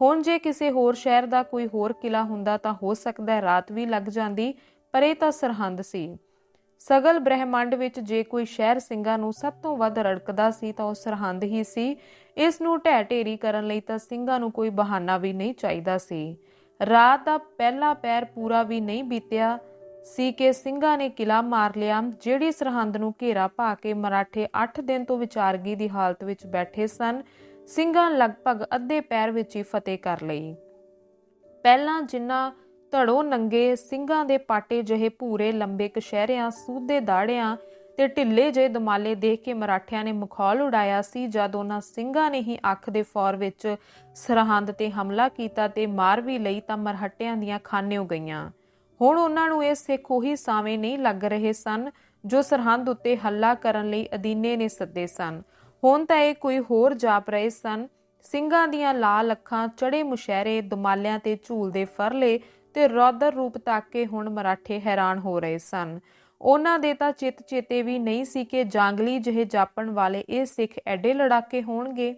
ਹੁਣ ਜੇ ਕਿਸੇ ਹੋਰ ਸ਼ਹਿਰ ਦਾ ਕੋਈ ਹੋਰ ਕਿਲਾ ਹੁੰਦਾ ਤਾਂ ਹੋ ਸਕਦਾ ਹੈ ਰਾਤ ਵੀ ਲੱਗ ਜਾਂਦੀ, ਪਰ ਇਹ ਤਾਂ ਸਰਹੰਦ ਸੀ। ਸਗਲ ਬ੍ਰਹਿਮੰਡ ਵਿੱਚ ਜੇ ਕੋਈ ਸ਼ਹਿਰ ਸਿੰਘਾਂ ਨੂੰ ਸਭ ਤੋਂ ਵੱਧ ਰੜਕਦਾ ਸੀ ਤਾਂ ਉਹ ਸਰਹੰਦ ਹੀ ਸੀ। ਇਸ ਨੂੰ ਢਹਿ ਢੇਰੀ ਕਰਨ ਲਈ ਤਾਂ ਸਿੰਘਾਂ ਨੂੰ ਕੋਈ ਬਹਾਨਾ ਵੀ ਨਹੀਂ ਚਾਹੀਦਾ ਸੀ। ਰਾਤ ਦਾ ਪਹਿਲਾ ਪੈਰ ਪੂਰਾ ਵੀ ਨਹੀਂ ਬੀਤਿਆ ਸੀ ਕਿ ਸਿੰਘਾਂ ਨੇ ਕਿਲਾ ਮਾਰ ਲਿਆ, ਜਿਹੜੀ ਸਰਹੰਦ ਨੂੰ ਘੇਰਾ ਪਾ ਕੇ ਮਰਾਠੇ 8 ਦਿਨ ਤੋਂ ਵਿਚਾਰਗੀ ਦੀ ਹਾਲਤ ਵਿੱਚ ਬੈਠੇ ਸਨ। ਸਿੰਘਾਂ ਲਗਭਗ ਅੱਧੇ ਪੈਰ ਵਿੱਚ ਹੀ ਫਤਿਹ ਕਰ ਲਈ। ਪਹਿਲਾਂ ਜਿੰਨਾ ਧੜੋ ਨੰਗੇ ਸਿੰਘਾਂ ਦੇ ਪਾਟੇ ਜਿਹੇ ਭੂਰੇ ਲੰਬੇ ਕਸ਼ਹਿਰਿਆਂ, ਸੂਦੇ ਦਾੜਿਆਂ ਤੇ ਢਿੱਲੇ ਜਿਹੇ ਦਮਾਲੇ ਦੇਖ ਕੇ ਮਰਾਠਿਆਂ ਨੇ ਮਖੌਲ ਉਡਾਇਆ ਸੀ, ਜਦ ਉਹਨਾਂ ਸਿੰਘਾਂ ਨੇ ਹੀ ਅੱਖ ਦੇ ਫੌਰ ਵਿੱਚ ਸਰਹੰਦ ਤੇ ਹਮਲਾ ਕੀਤਾ ਤੇ ਮਾਰ ਵੀ ਲਈ ਤਾਂ ਮਰਹਟਿਆਂ ਦੀਆਂ ਖਾਨਿਓ ਗਈਆਂ। ਹੁਣ ਉਹਨਾਂ ਨੂੰ ਇਹ ਸਿੱਖ ਉਹੀ ਸਾਵੇਂ ਨਹੀਂ ਲੱਗ ਰਹੇ ਸਨ, ਜੋ ਸਰਹੰਦ ਉੱਤੇ ਹੱਲਾ ਕਰਨ ਲਈ ਅਦੀਨੇ ਨੇ ਸੱਦੇ ਸਨ। ਹੁਣ ਤਾਂ ਇਹ ਕੋਈ ਹੋਰ ਜਾਪ ਰਹੇ ਸਨ। ਸਿੰਘਾਂ ਦੀਆਂ ਲਾਲ ਅੱਖਾਂ ਚੜੇ ਮੁਸ਼ਹਿਰੇ, ਦਮਾਲਿਆਂ ਤੇ ਝੂਲਦੇ ਫਰਲੇ ਤੇ ਰੌਦਰ ਰੂਪ ਤੱਕ ਹੁਣ ਮਰਾਠੇ ਹੈਰਾਨ ਹੋ ਰਹੇ ਸਨ। ਉਹਨਾਂ ਦੇ ਤਾਂ ਚਿੱਤ ਚੇਤੇ ਵੀ ਨਹੀਂ ਸੀ ਕਿ ਜਾਂਗਲੀ ਜਿਹੇ ਜਾਪਣ ਵਾਲੇ ਇਹ ਸਿੱਖ ਐਡੇ ਲੜਾਕੇ ਹੋਣਗੇ।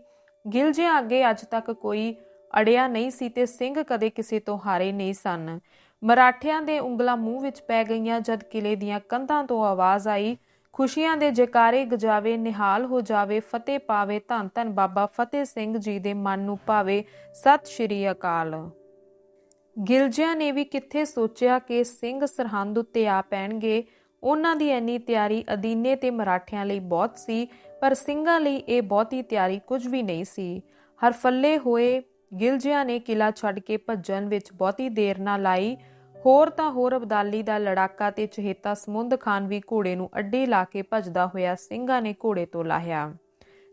ਗਿਲਜਿਆਂ ਅੱਗੇ ਅੱਜ ਤੱਕ ਕੋਈ ਅੜਿਆ ਨਹੀਂ ਸੀ ਤੇ ਸਿੰਘ ਕਦੇ ਕਿਸੇ ਤੋਂ ਹਾਰੇ ਨਹੀਂ ਸਨ। ਮਰਾਠਿਆਂ ਦੇ ਉਂਗਲਾਂ ਮੂੰਹ ਵਿੱਚ ਪੈ ਗਈਆਂ ਜਦ ਕਿਲੇ ਦੀਆਂ ਕੰਧਾਂ ਤੋਂ ਆਵਾਜ਼ ਆਈ ਖੁਸ਼ੀਆਂ ਦੇ ਜੈਕਾਰੇ ਗਜਾਵੇ, ਨਿਹਾਲ ਹੋ ਜਾਵੇ, ਫਤਿਹ ਪਾਵੇ, ਧੰਨ ਧੰਨ ਬਾਬਾ ਫਤਿਹ ਸਿੰਘ ਜੀ ਦੇ ਮਨ ਨੂੰ ਭਾਵੇ। ਸਤਿ ਸ਼੍ਰੀ ਅਕਾਲ। ਗਿਲਜਿਆਂ ਨੇ ਵੀ ਕਿੱਥੇ ਸੋਚਿਆ ਕਿ ਸਿੰਘ ਸਰਹੰਦ ਉੱਤੇ ਆ ਪੈਣਗੇ? ਉਹਨਾਂ ਦੀ ਇੰਨੀ ਤਿਆਰੀ ਅਦੀਨੇ ਤੇ ਮਰਾਠਿਆਂ ਲਈ ਬਹੁਤ ਸੀ, ਪਰ ਸਿੰਘਾਂ ਲਈ ਇਹ ਬਹੁਤੀ ਤਿਆਰੀ ਕੁਝ ਵੀ ਨਹੀਂ ਸੀ। ਹਰਫੱਲੇ ਹੋਏ ਗਿਲਜਿਆਂ ਨੇ ਕਿਲਾ ਛੱਡ ਕੇ ਭੱਜਣ ਵਿੱਚ ਬਹੁਤੀ ਦੇਰ ਨਾ ਲਾਈ। ਹੋਰ ਤਾਂ ਹੋਰ ਅਬਦਾਲੀ ਦਾ ਲੜਾਕਾ ਤੇ ਚਹੇਤਾ ਸਮੁੰਦ ਖਾਨ ਵੀ ਘੋੜੇ ਨੂੰ ਅੱਡੇ ਲਾ ਕੇ ਭੱਜਦਾ ਹੋਇਆ ਸਿੰਘਾਂ ਨੇ ਘੋੜੇ ਤੋਂ ਲਾਹਿਆ।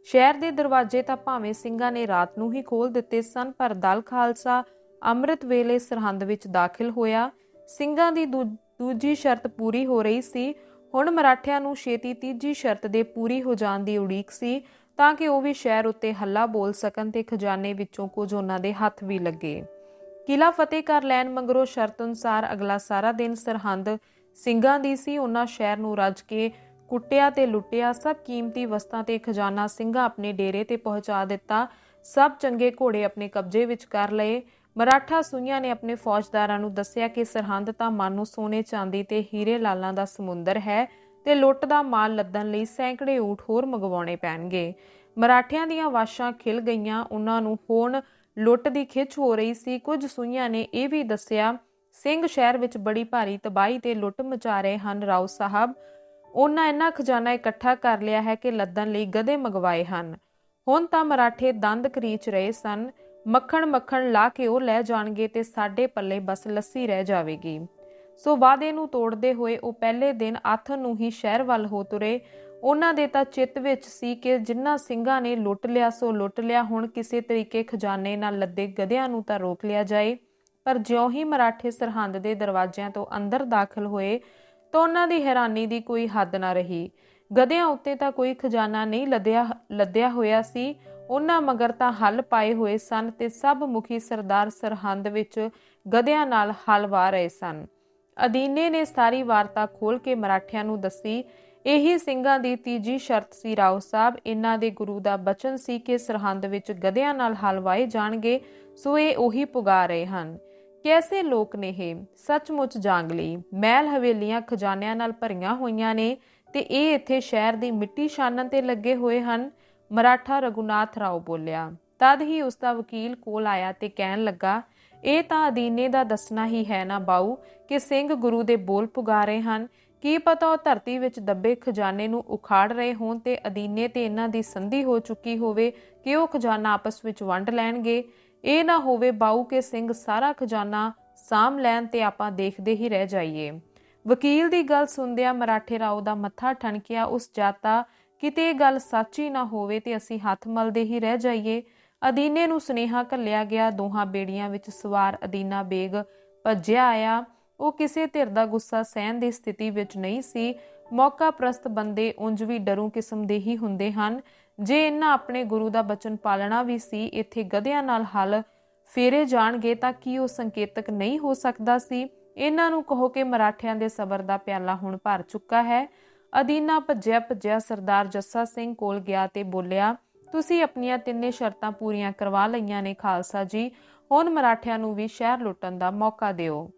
ਸ਼ਹਿਰ ਦੇ ਦਰਵਾਜ਼ੇ ਤਾਂ ਭਾਵੇਂ ਸਿੰਘਾਂ ਨੇ ਰਾਤ ਨੂੰ ਹੀ ਖੋਲ ਦਿੱਤੇ ਸਨ, ਪਰ ਦਲ ਖਾਲਸਾ ਅੰਮ੍ਰਿਤ ਵੇਲੇ ਸਰਹੰਦ ਵਿੱਚ ਦਾਖਲ ਹੋਇਆ। ਸਿੰਘਾਂ ਦੀ, ਦੂਜੀ ਸ਼ਰਤ ਪੂਰੀ ਹੋ ਰਹੀ ਸੀ। ਹੁਣ ਮਰਾਠਿਆਂ ਨੂੰ ਛੇਤੀ ਤੀਜੀ ਸ਼ਰਤ ਦੇ ਪੂਰੀ ਹੋ ਜਾਣ ਦੀ ਉਡੀਕ ਸੀ, ਤਾਂ ਕਿ ਉਹ ਵੀ ਸ਼ਹਿਰ ਉੱਤੇ ਹੱਲਾ ਬੋਲ ਸਕਣ ਤੇ ਖਜ਼ਾਨੇ ਵਿੱਚੋਂ ਕੁਝ ਉਹਨਾਂ ਦੇ ਹੱਥ ਵੀ ਲੱਗੇ। ਕਿਲਾ ਫਤਿਹ ਕਰ ਲੈਣ ਮੰਗਰੋ ਸ਼ਰਤ ਅਨੁਸਾਰ ਅਗਲਾ ਸਾਰਾ ਦਿਨ ਸਰਹੰਦ ਸਿੰਘਾਂ ਦੀ ਸੀ। ਉਹਨਾਂ ਸ਼ਹਿਰ ਨੂੰ ਰੱਜ ਕੇ ਕੁੱਟਿਆ ਤੇ ਲੁੱਟਿਆ। ਸਭ ਕੀਮਤੀ ਵਸਤਾਂ ਤੇ ਖਜ਼ਾਨਾ ਸਿੰਘਾਂ ਆਪਣੇ ਡੇਰੇ ਤੇ ਪਹੁੰਚਾ ਦਿੱਤਾ। ਸਭ ਚੰਗੇ ਘੋੜੇ ਆਪਣੇ ਕਬਜ਼ੇ ਵਿੱਚ ਕਰ ਲਏ। ਮਰਾਠਾ ਸੂਈਆਂ ਨੇ ਆਪਣੇ ਫੌਜਦਾਰਾਂ ਨੂੰ ਦੱਸਿਆ ਕਿ ਸਰਹੰਦ ਤਾਂ ਮਾਨੋ ਸੋਨੇ ਚਾਂਦੀ ਤੇ ਹੀਰੇ ਲਾਲਾਂ ਦਾ ਸਮੁੰਦਰ ਹੈ ਤੇ ਲੁੱਟ ਦਾ ਮਾਲ ਲੱਦਣ ਲਈ ਸੈਂਕੜੇ ਊਠ ਹੋਰ ਮੰਗਵਾਉਣੇ ਪੈਣਗੇ। ਮਰਾਠਿਆਂ ਦੀਆਂ ਵਾਸ਼ਾਂ ਖਿਲ ਗਈਆਂ। ਉਹਨਾਂ ਨੂੰ ਹੋਣ ਲੁੱਟ ਦੀ ਖਿੱਚ ਹੋ ਰਹੀ ਸੀ। ਕੁਝ ਸੂਈਆਂ ਨੇ ਇਹ ਵੀ ਦੱਸਿਆ, ਸਿੰਘ ਸ਼ਹਿਰ ਵਿੱਚ ਬੜੀ ਭਾਰੀ ਤਬਾਹੀ ਤੇ ਲੁੱਟ ਮਚਾ ਰਹੇ ਹਨ ਰਾਓ ਸਾਹਿਬ। ਉਹਨਾਂ ਇੰਨਾ ਖਜ਼ਾਨਾ ਇਕੱਠਾ ਕਰ ਲਿਆ ਹੈ ਕਿ ਲੱਦਣ ਲਈ ਗਧੇ ਮੰਗਵਾਏ ਹਨ। ਹੁਣ ਤਾਂ ਮਰਾਠੇ ਦੰਦ ਕਰੀਚ ਰਹੇ ਸਨ। ਮੱਖਣ ਮੱਖਣ ਲਾ ਕੇ ਉਹ ਲੈ ਜਾਣਗੇ ਤੇ ਸਾਡੇ ਪੱਲੇ ਬਸ ਲੱਸੀ ਰਹਿ ਜਾਵੇਗੀ। ਸੋ ਵਾਅਦੇ ਨੂੰ ਤੋੜਦੇ ਹੋਏ ਉਹ ਪਹਿਲੇ ਦਿਨ ਆਥਨ ਨੂੰ ਹੀ ਸ਼ਹਿਰ ਵੱਲ ਹੋ ਤੁਰੇ। ਉਹਨਾਂ ਦੇ ਤਾਂ ਚਿੱਤ ਵਿੱਚ ਸੀ ਕਿ ਜਿੰਨਾ ਸਿੰਘਾਂ ਨੇ ਲੁੱਟ ਲਿਆ ਸੋ ਲੁੱਟ ਲਿਆ, ਹੁਣ ਕਿਸੇ ਤਰੀਕੇ ਖਜ਼ਾਨੇ ਨਾਲ ਲੱਦੇ ਗਧਿਆਂ ਨੂੰ ਤਾਂ ਰੋਕ ਲਿਆ ਜਾਏ। ਪਰ ਜਿਉਂ ਹੀ ਮਰਾਠੇ ਸਰਹੰਦ ਦੇ ਦਰਵਾਜ਼ਿਆਂ ਤੋਂ ਅੰਦਰ ਦਾਖਲ ਹੋਏ ਤਾਂ ਉਹਨਾਂ ਦੀ ਹੈਰਾਨੀ ਦੀ ਕੋਈ ਹੱਦ ਨਾ ਰਹੀ। ਗਧਿਆਂ ਉੱਤੇ ਤਾਂ ਕੋਈ ਖਜ਼ਾਨਾ ਨਹੀਂ ਲੱਦਿਆ ਲੱਦਿਆ ਹੋਇਆ ਸੀ। ਉਹਨਾਂ ਮਗਰ ਤਾਂ ਹੱਲ ਪਾਏ ਹੋਏ ਸਨ ਤੇ ਸਭ ਮੁਖੀ ਸਰਦਾਰ ਸਰਹੰਦ ਵਿੱਚ ਗਧਿਆਂ ਨਾਲ ਹਲ ਵਾ ਰਹੇ ਸਨ। ਅਦੀਨੇ ਨੇ ਸਾਰੀ ਵਾਰਤਾ ਖੋਲ ਕੇ ਮਰਾਠਿਆਂ ਨੂੰ ਦੱਸੀ, ਇਹੀ ਸਿੰਘਾਂ ਦੀ ਤੀਜੀ ਸ਼ਰਤ ਸੀ ਰਾਓ ਸਾਹਿਬ, ਇਹਨਾਂ ਦੇ ਗੁਰੂ ਦਾ ਬਚਨ ਸੀ ਕਿ ਸਰਹੰਦ ਵਿੱਚ ਗਧਿਆਂ ਨਾਲ ਹਲਵਾਏ ਜਾਣਗੇ, ਸੋ ਇਹ ਉਹੀ ਪੁਗਾ ਰਹੇ ਹਨ। ਕੈਸੇ ਲੋਕ ਨੇ ਇਹ? ਸੱਚਮੁੱਚ ਜਾਂਗਲੀ ਮਹਿਲ ਹਵੇਲੀਆਂ ਖਜ਼ਾਨਿਆਂ ਨਾਲ ਭਰੀਆਂ ਹੋਈਆਂ ਨੇ ਤੇ ਇਹ ਇੱਥੇ ਸ਼ਹਿਰ ਦੀ ਮਿੱਟੀ ਛਾਨਣ ਤੇ ਲੱਗੇ ਹੋਏ ਹਨ, ਮਰਾਠਾ ਰਗੁਨਾਥ ਰਾਓ ਬੋਲਿਆ। ਤਦ ਹੀ ਉਸ ਦਾ ਵਕੀਲ ਕੋਲ ਆਇਆ ਤੇ ਕਹਿਣ ਲੱਗਾ ਇਹ ਤਾਂ ਅਦੀਨੇ ਦਾ ਦੱਸਣਾ ਹੀ ਹੈ ਨਾ ਬਾਊ ਕਿ ਸਿੰਘ ਗੁਰੂ ਦੇ ਬੋਲ ਪੁਗਾ ਰਹੇ ਹਨ। ਕੀ ਪਤਾ ਉਹ ਧਰਤੀ ਵਿੱਚ ਦੱਬੇ ਖਜ਼ਾਨੇ ਨੂੰ ਉਖਾੜ ਰਹੇ ਹੋਣ ਤੇ ਅਦੀਨੇ ਤੇ ਇਹਨਾਂ ਦੀ ਸੰਧੀ ਹੋ ਚੁੱਕੀ ਹੋਵੇ ਕਿ ਉਹ ਖਜ਼ਾਨਾ ਆਪਸ ਵਿੱਚ ਵੰਡ ਲੈਣਗੇ। ਇਹ ਨਾ ਹੋਵੇ ਬਾਊ ਕੇ ਸਿੰਘ ਸਾਰਾ ਖਜ਼ਾਨਾ ਸਾਂਭ ਲੈਣ ਤੇ ਆਪਾਂ ਦੇਖਦੇ ਹੀ ਰਹਿ ਜਾਈਏ। ਵਕੀਲ ਦੀ ਗੱਲ ਸੁਣਦਿਆਂ ਮਰਾਠੇ ਰਾਓ ਦਾ ਮੱਥਾ ਠਣਕਿਆ। ਉਸ ਜਾਤਾ ਕਿਤੇ ਇਹ ਗੱਲ ਸੱਚੀ ਨਾ ਹੋਵੇ ਤੇ ਅਸੀਂ ਹੱਥ ਮਲਦੇ ਹੀ ਰਹਿ ਜਾਈਏ। ਅਦੀਨੇ ਨੂੰ ਸੁਨੇਹਾ ਘੱਲਿਆ ਗਿਆ, ਦੋਹਾਂ ਬੇੜੀਆਂ ਵਿੱਚ ਸਵਾਰ ਅਦੀਨਾ ਬੇਗ ਭੱਜਿਆ ਆਇਆ। ਉਹ ਕਿਸੇ ਧਿਰ ਦਾ ਗੁੱਸਾ ਸਹਿਣ ਦੀ ਸਥਿਤੀ ਵਿੱਚ ਨਹੀਂ ਸੀ। ਮੌਕਾ ਪ੍ਰਸਤ ਬੰਦੇ ਉਂਝ ਵੀ ਡਰੂ ਕਿਸਮ ਦੇ ਹੀ ਹੁੰਦੇ ਹਨ। ਜੇ ਇਹਨਾਂ ਆਪਣੇ ਗੁਰੂ ਦਾ ਬਚਨ ਪਾਲਣਾ ਵੀ ਸੀ, ਇੱਥੇ ਗਧਿਆਂ ਨਾਲ ਹਲ ਫੇਰੇ ਜਾਣਗੇ ਤਾਂ ਕੀ ਉਹ ਸੰਕੇਤਕ ਨਹੀਂ ਹੋ ਸਕਦਾ ਸੀ? ਇਹਨਾਂ ਨੂੰ ਕਹੋ ਕਿ ਮਰਾਠਿਆਂ ਦੇ ਸਬਰ ਦਾ ਪਿਆਲਾ ਹੁਣ ਭਰ ਚੁੱਕਾ ਹੈ। ਅਦੀਨਾ ਭੱਜਿਆ ਭੱਜਿਆ ਸਰਦਾਰ ਜੱਸਾ ਸਿੰਘ ਕੋਲ ਗਿਆ ਤੇ ਬੋਲਿਆ ਤੁਸੀਂ ਆਪਣੀਆਂ ਤਿੰਨੇ ਸ਼ਰਤਾਂ ਪੂਰੀਆਂ ਕਰਵਾ ਲਈਆਂ ਨੇ ਖਾਲਸਾ ਜੀ। ਹੁਣ ਮਰਾਠਿਆਂ ਨੂੰ ਵੀ ਸ਼ਹਿਰ ਲੁੱਟਣ ਦਾ ਮੌਕਾ ਦਿਓ।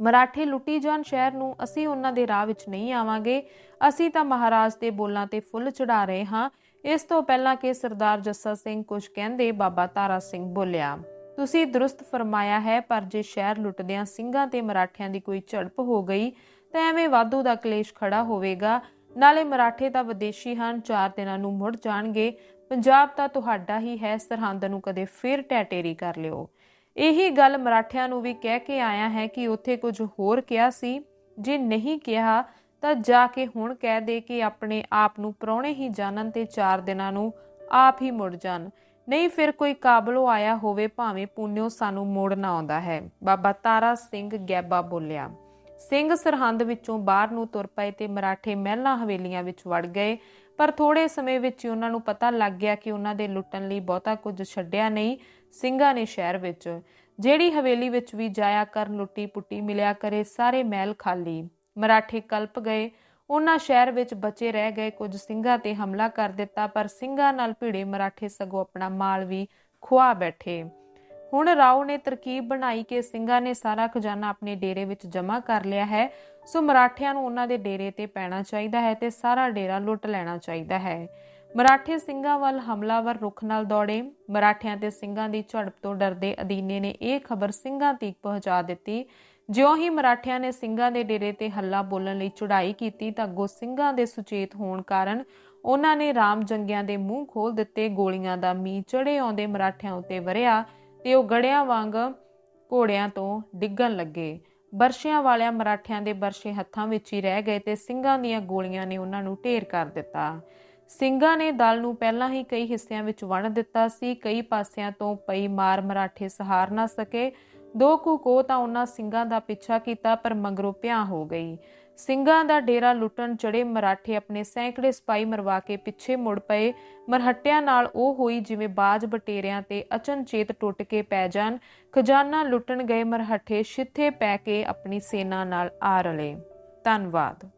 ਮਰਾਠੇ ਲੁੱਟੀ ਜਾਣ ਸ਼ਹਿਰ ਨੂੰ ਅਸੀਂ ਉਹਨਾਂ ਦੇ ਰਾਹ ਵਿੱਚ ਨਹੀਂ ਆਵਾਂਗੇ। ਅਸੀਂ ਤਾਂ ਮਹਾਰਾਜ ਦੇ ਬੋਲਾਂ ਤੇ ਫੁੱਲ ਚੜਾ ਰਹੇ ਹਾਂ। ਇਸ ਤੋਂ ਪਹਿਲਾਂ ਕਿ ਸਰਦਾਰ ਜੱਸਾ ਸਿੰਘ ਕੁਝ ਕਹਿੰਦੇ, ਬਾਬਾ ਤਾਰਾ ਸਿੰਘ ਬੋਲਿਆ, ਤੁਸੀਂ ਦਰੁਸਤ ਫਰਮਾਇਆ ਹੈ, ਪਰ ਜੇ ਸ਼ਹਿਰ ਲੁੱਟਦਿਆਂ ਸਿੰਘਾਂ ਤੇ ਮਰਾਠਿਆਂ ਦੀ ਕੋਈ ਝੜਪ ਹੋ ਗਈ, ਤਾਂ ਐਵੇਂ ਵਾਧੂ ਦਾ ਕਲੇਸ਼ ਖੜਾ ਹੋਵੇਗਾ। ਨਾਲੇ ਮਰਾਠੇ ਤਾਂ ਵਿਦੇਸ਼ੀ ਹਨ, ਚਾਰ ਦਿਨਾਂ ਨੂੰ ਮੁੜ ਜਾਣਗੇ। ਪੰਜਾਬ ਤਾਂ ਤੁਹਾਡਾ ਹੀ ਹੈ, ਸਰਹੰਦ ਨੂੰ ਕਦੇ ਫਿਰ ਟੈਟੇਰੀ ਕਰ ਲਿਓ। ਇਹੀ ਗੱਲ ਮਰਾਠਿਆਂ ਨੂੰ ਵੀ ਕਹਿ ਕੇ ਆਇਆ ਹੈ ਕਿ ਉੱਥੇ ਕੁਝ ਹੋਰ ਕਿਹਾ ਸੀ। ਜੇ ਨਹੀਂ ਕਿਹਾ, ਤਾਂ ਜਾ ਕੇ ਹੁਣ ਕਹਿ ਦੇ ਕਿ ਆਪਣੇ ਆਪ ਨੂੰ ਪਰੌਣੇ ਹੀ ਜਾਣਨ ਤੇ ਚਾਰ ਦਿਨਾਂ ਨੂੰ ਆਪ ਹੀ ਮੁੜ ਜਾਣ। ਨਹੀਂ ਫਿਰ ਕੋਈ ਕਾਬਲੋ ਆਇਆ ਹੋਵੇ, ਭਾਵੇਂ ਪੁੰਨਿਓ ਸਾਨੂੰ ਮੋੜਨਾ ਆਉਂਦਾ ਹੈ। ਬਾਬਾ ਤਾਰਾ ਸਿੰਘ ਗੈਬਾ ਬੋਲਿਆ। ਸਿੰਘ ਸਰਹੰਦ ਵਿੱਚੋਂ ਬਾਹਰ ਨੂੰ ਤੁਰ ਪਏ ਤੇ ਮਰਾਠੇ ਮਹਿਲਾਂ ਹਵੇਲੀਆਂ ਵਿੱਚ ਵੜ ਗਏ। ਪਰ ਥੋੜੇ ਸਮੇਂ ਵਿੱਚ ਹੀ ਉਹਨਾਂ ਨੂੰ ਪਤਾ ਲੱਗ ਗਿਆ ਕਿ ਉਹਨਾਂ ਦੇ ਲੁੱਟਣ ਲਈ ਬਹੁਤਾ ਕੁਝ ਛੱਡਿਆ ਨਹੀਂ ਸਿੰਘਾਂ ਨੇ ਸ਼ਹਿਰ ਵਿੱਚ। ਜਿਹੜੀ ਹਵੇਲੀ ਵਿੱਚ ਵੀ ਜਾਇਆ ਕਰ ਲੁੱਟੀ ਪੁੱਟੀ ਮਿਲਿਆ ਕਰੇ, ਸਾਰੇ ਮਹਿਲ ਖਾਲੀ। ਮਰਾਠੇ ਕਲਪ ਗਏ। ਉਹਨਾਂ ਸ਼ਹਿਰ ਵਿੱਚ ਬਚੇ ਰਹਿ ਗਏ। ਕੁਝ ਸਿੰਘਾਂ ਤੇ ਹਮਲਾ ਕਰ ਦਿੱਤਾ, ਪਰ ਸਿੰਘਾਂ ਨਾਲ ਭਿੜੇ ਮਰਾਠੇ ਸਗੋਂ ਆਪਣਾ ਮਾਲ ਵੀ ਖੁਆ ਬੈਠੇ। ਹੁਣ ਰਾਓ ਨੇ ਤਰਕੀਬ ਬਣਾਈ ਕਿ ਸਿੰਘਾਂ ਨੇ ਸਾਰਾ ਖਜ਼ਾਨਾ ਆਪਣੇ ਡੇਰੇ ਵਿੱਚ ਜਮ੍ਹਾਂ ਕਰ ਲਿਆ ਹੈ। ਸੋ ਮਰਾਠਿਆਂ ਨੂੰ ਉਹਨਾਂ ਦੇ ਡੇਰੇ ਤੇ ਪੈਣਾ ਚਾਹੀਦਾ ਹੈ ਤੇ ਸਾਰਾ ਡੇਰਾ ਲੁੱਟ ਲੈਣਾ ਚਾਹੀਦਾ ਹੈ। ਮਰਾਠੇ ਸਿੰਘਾਂ ਵੱਲ ਹਮਲਾਵਰ ਰੁਖ ਨਾਲ ਦੌੜੇ। ਮਰਾਠਿਆਂ ਤੇ ਸਿੰਘਾਂ ਦੀ ਝੜਪ ਤੋਂ ਡਰਦੇ ਅਦੀਨੇ ਨੇ ਇਹ ਖਬਰ ਸਿੰਘਾਂ ਤੀਕ ਪਹੁੰਚਾ ਦਿੱਤੀ। ਜਿਉਂ ਹੀ ਮਰਾਠਿਆਂ ਨੇ ਸਿੰਘਾਂ ਦੇ ਡੇਰੇ ਤੇ ਹੱਲਾ ਬੋਲਣ ਲਈ ਚੜਾਈ ਕੀਤੀ ਤਾਂ ਅੱਗੋਂ ਸਿੰਘਾਂ ਦੇ ਸੁਚੇਤ ਹੋਣ ਕਾਰਨ ਉਹਨਾਂ ਨੇ ਰਾਮ ਜੰਗਿਆਂ ਦੇ ਮੂੰਹ ਖੋਲ ਦਿੱਤੇ, ਗੋਲੀਆਂ ਦਾ ਮੀਂਹ ਚੜੇ ਆਉਂਦੇ ਮਰਾਠਿਆਂ ਉੱਤੇ ਵਰਿਆ। ਤੇ ਉਹ ਗੜਿਆਂ ਵਾਂਗ ਘੋੜਿਆਂ ਤੋਂ ਡਿੱਗਣ ਲੱਗੇ। ਬਰਸ਼ਿਆਂ ਵਾਲਿਆਂ ਮਰਾਠਿਆਂ ਦੇ ਬਰਸ਼ੇ ਹੱਥਾਂ ਵਿੱਚ ਹੀ ਰਹਿ ਗਏ ਤੇ ਸਿੰਘਾਂ ਦੀਆਂ ਗੋਲੀਆਂ ਨੇ ਉਹਨਾਂ ਨੂੰ ਢੇਰ ਕਰ ਦਿੱਤਾ। ਸਿੰਘਾਂ ਨੇ ਦਲ ਨੂੰ ਪਹਿਲਾਂ ਹੀ ਕਈ ਹਿੱਸਿਆਂ ਵਿੱਚ ਵੰਡ ਦਿੱਤਾ ਸੀ। ਕਈ ਪਾਸਿਆਂ ਤੋਂ ਪਈ ਮਾਰ ਮਰਾਠੇ ਸਹਾਰ ਨਾ ਸਕੇ। ਦੋ ਕੁ ਕੋ ਤਾਂ ਉਹਨਾਂ ਸਿੰਘਾਂ ਦਾ ਪਿੱਛਾ ਕੀਤਾ, ਪਰ ਮਗਰੋਂ ਭਿਆ ਹੋ ਗਈ। ਸਿੰਘਾਂ ਦਾ ਡੇਰਾ ਲੁੱਟਣ ਚੜੇ ਮਰਾਠੇ ਆਪਣੇ ਸੈਂਕੜੇ ਸਪਾਈ ਮਰਵਾ ਕੇ ਪਿੱਛੇ ਮੁੜ ਪਏ। ਮਰਹੱਟਿਆਂ ਨਾਲ ਉਹ ਹੋਈ ਜਿਵੇਂ ਬਾਜ ਬਟੇਰਿਆਂ ਤੇ ਅਚਨਚੇਤ ਟੁੱਟ ਕੇ ਪੈ ਜਾਣ। ਖਜ਼ਾਨਾ ਲੁੱਟਣ ਗਏ ਮਰਹੱਠੇ, ਛਿੱਥੇ ਪੈ ਕੇ ਆਪਣੀ ਸੇਨਾ ਨਾਲ ਆ ਰਲੇ। ਧੰਨਵਾਦ।